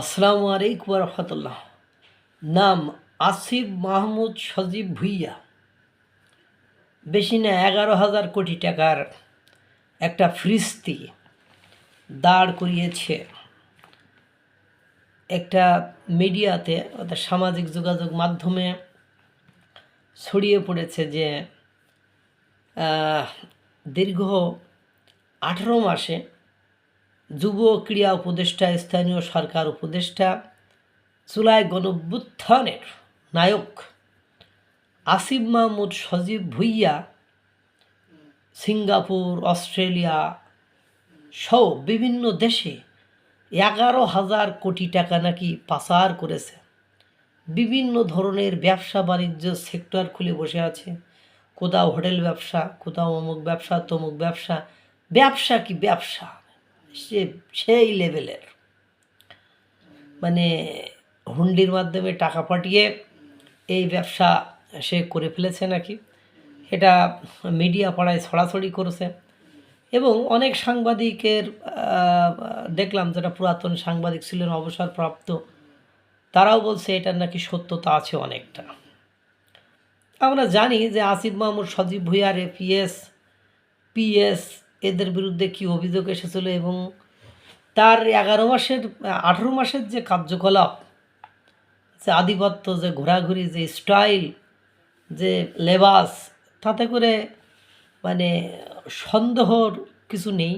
আসসালামু আলাইকুম রহমতুল্লাহ। নাম আসিফ মাহমুদ সজীব ভুইয়া। বেশি না এগারো হাজার কোটি টাকার একটা ফ্রিস্তি দাঁড় করিয়েছে। একটা মিডিয়াতে অর্থাৎ সামাজিক যোগাযোগ মাধ্যমে ছড়িয়ে পড়েছে যে দীর্ঘ আঠেরো মাসে যুব ক্রীড়া উপদেষ্টা, স্থানীয় সরকার উপদেষ্টা জুলাই গণভ্যুত্থানের নায়ক আসিফ মাহমুদ সজীব ভুইয়া, সিঙ্গাপুর, অস্ট্রেলিয়া সহ বিভিন্ন দেশে এগারো হাজার কোটি টাকা নাকি পাচার করেছে। বিভিন্ন ধরনের ব্যবসা বাণিজ্য সেক্টর খুলে বসে আছে। কোথাও হোটেল ব্যবসা, কোথাও অমুক ব্যবসা, তমুক ব্যবসা। ব্যবসা কি ব্যবসা? সে, সেই লেভেলের মানে হুন্ডির মাধ্যমে টাকা পাঠিয়ে এই ব্যবসা সে করে ফেলেছে নাকি? এটা মিডিয়া পাড়ায় ছড়াছড়ি করেছে। এবং অনেক সাংবাদিকের দেখলাম যারা পুরাতন সাংবাদিক ছিলেন, অবসরপ্রাপ্ত, তারাও বলছে এটার নাকি সত্যতা আছে অনেকটা। আমরা জানি যে আসিফ মাহমুদ সজীব ভুইয়ার এপিএস পিএস এদের বিরুদ্ধে কি অভিযোগ এসেছিল এবং তার এগারো মাসের, আঠেরো মাসের যে কার্যকলাপ, যে আধিপত্য, যে ঘোরাঘুরি, যে স্টাইল যে লেবাস, তাতে করে মানে সন্দেহর কিছু নেই।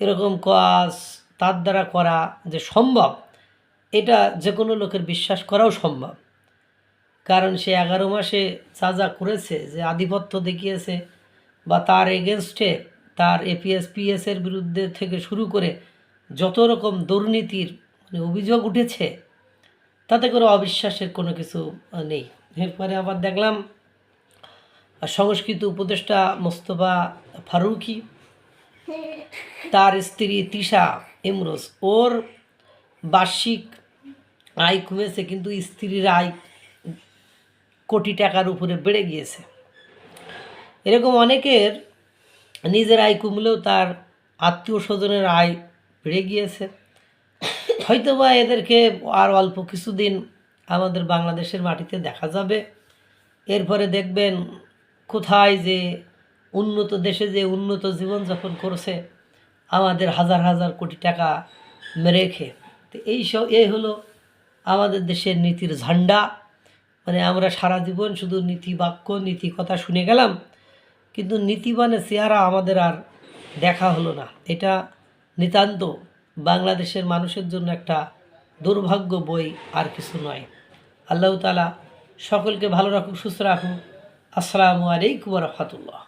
এরকম কাজ তার দ্বারা করা যে সম্ভব, এটা যে কোনো লোকের বিশ্বাস করাও সম্ভব। কারণ সে এগারো মাসে যা যা করেছে, যে আধিপত্য দেখিয়েছে বা তার এগেনস্টে তার এপিএস পিএসের বিরুদ্ধে থেকে শুরু করে যত রকম দুর্নীতির মানে অভিযোগ উঠেছে, তাতে করে অবিশ্বাসের কোনো কিছু নেই। এরপরে আবার দেখলাম সংস্কৃত উপদেষ্টা মোস্তফা ফারুকি, তার স্ত্রী তৃষা ইমরোজ, ওর বার্ষিক আয় কমেছে, কিন্তু স্ত্রীর আয় কোটি টাকার উপরে বেড়ে গিয়েছে। এরকম অনেকের নিজের আয় কমলেও তার আত্মীয় স্বজনের আয় বেড়ে গিয়েছে। হয়তোবা এদেরকে আর অল্প কিছুদিন আমাদের বাংলাদেশের মাটিতে দেখা যাবে। এরপরে দেখবেন কোথায় যে উন্নত দেশে যে উন্নত জীবনযাপন করছে, আমাদের হাজার হাজার কোটি টাকা রেখে তো এই সব এই হলো আমাদের দেশের নীতির ঝান্ডা। মানে আমরা সারা জীবন শুধু নীতি বাক্য, নীতি কথা শুনে গেলাম। কিন্তু নীতিবানের চেহারা আমাদের আর দেখা হলো না। এটা নিতান্ত বাংলাদেশের মানুষের জন্য একটা দুর্ভাগ্য বই আর কিছু নয়। আল্লাহ তালা সকলকে ভালো রাখুক, সুস্থ রাখুক। আসসালামু আলাইকুম রহমতুল্লাহ।